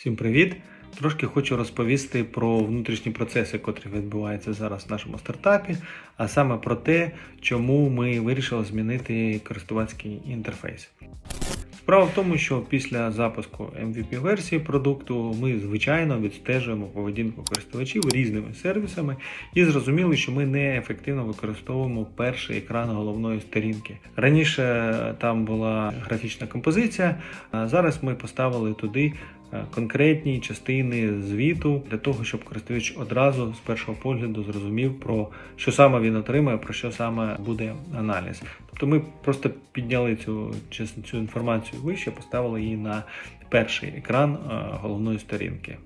Всім привіт! Трошки хочу розповісти про внутрішні процеси, котрі відбуваються зараз в нашому стартапі, а саме про те, чому ми вирішили змінити користувацький інтерфейс. Справа в тому, що після запуску MVP-версії продукту ми звичайно відстежуємо поведінку користувачів різними сервісами і зрозуміли, що ми неефективно використовуємо перший екран головної сторінки. Раніше там була графічна композиція, а зараз ми поставили туди конкретні частини звіту для того, щоб користувач одразу з першого погляду зрозумів про що саме він отримає, про що саме буде аналіз. Тобто ми просто підняли цю, цю інформацію вище, поставили її на перший екран е, головної сторінки.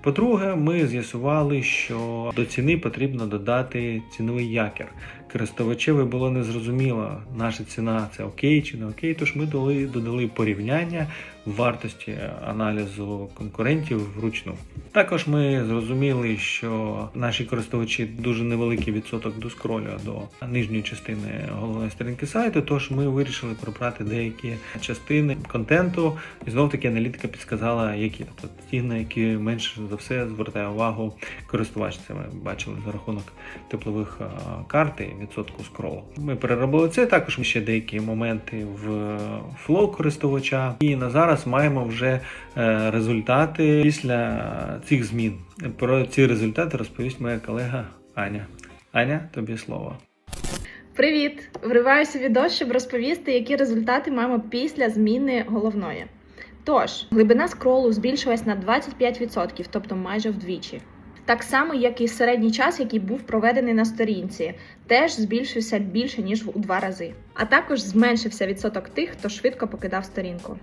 По-друге, ми з'ясували, що до ціни потрібно додати ціновий якір. Користувачеві було незрозуміло, наша ціна це окей чи не окей. Тож ми дали, додали порівняння вартості аналізу конкурентів вручну. Також ми зрозуміли, що наші користувачі дуже невеликий відсоток доскролю до нижньої частини головної сторінки сайту. Тож ми вирішили прибрати деякі частини контенту, і знов таки аналітика підсказала, які тобто ті, на які менше за все звертає увагу користувач. Це ми бачили за рахунок теплових карт і відсотку скролу. Ми переробили це. Також ще деякі моменти в флоу користувача. І на зараз маємо вже е, результати після цих змін. Про ці результати розповість моя колега Аня. Аня, тобі слово. Привіт! Вриваюся відео, щоб розповісти, які результати маємо після зміни головної. Тож, глибина скролу збільшилась на 25%, тобто майже вдвічі. Так само, як і середній час, який був проведений на сторінці, теж збільшився більше ніж у два рази. А також зменшився відсоток тих, хто швидко покидав сторінку.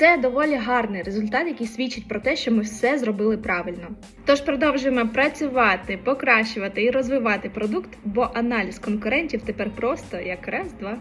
Це доволі гарний результат, який свідчить про те, що ми все зробили правильно. Тож продовжуємо працювати, покращувати і розвивати продукт, бо аналіз конкурентів тепер просто як раз-два.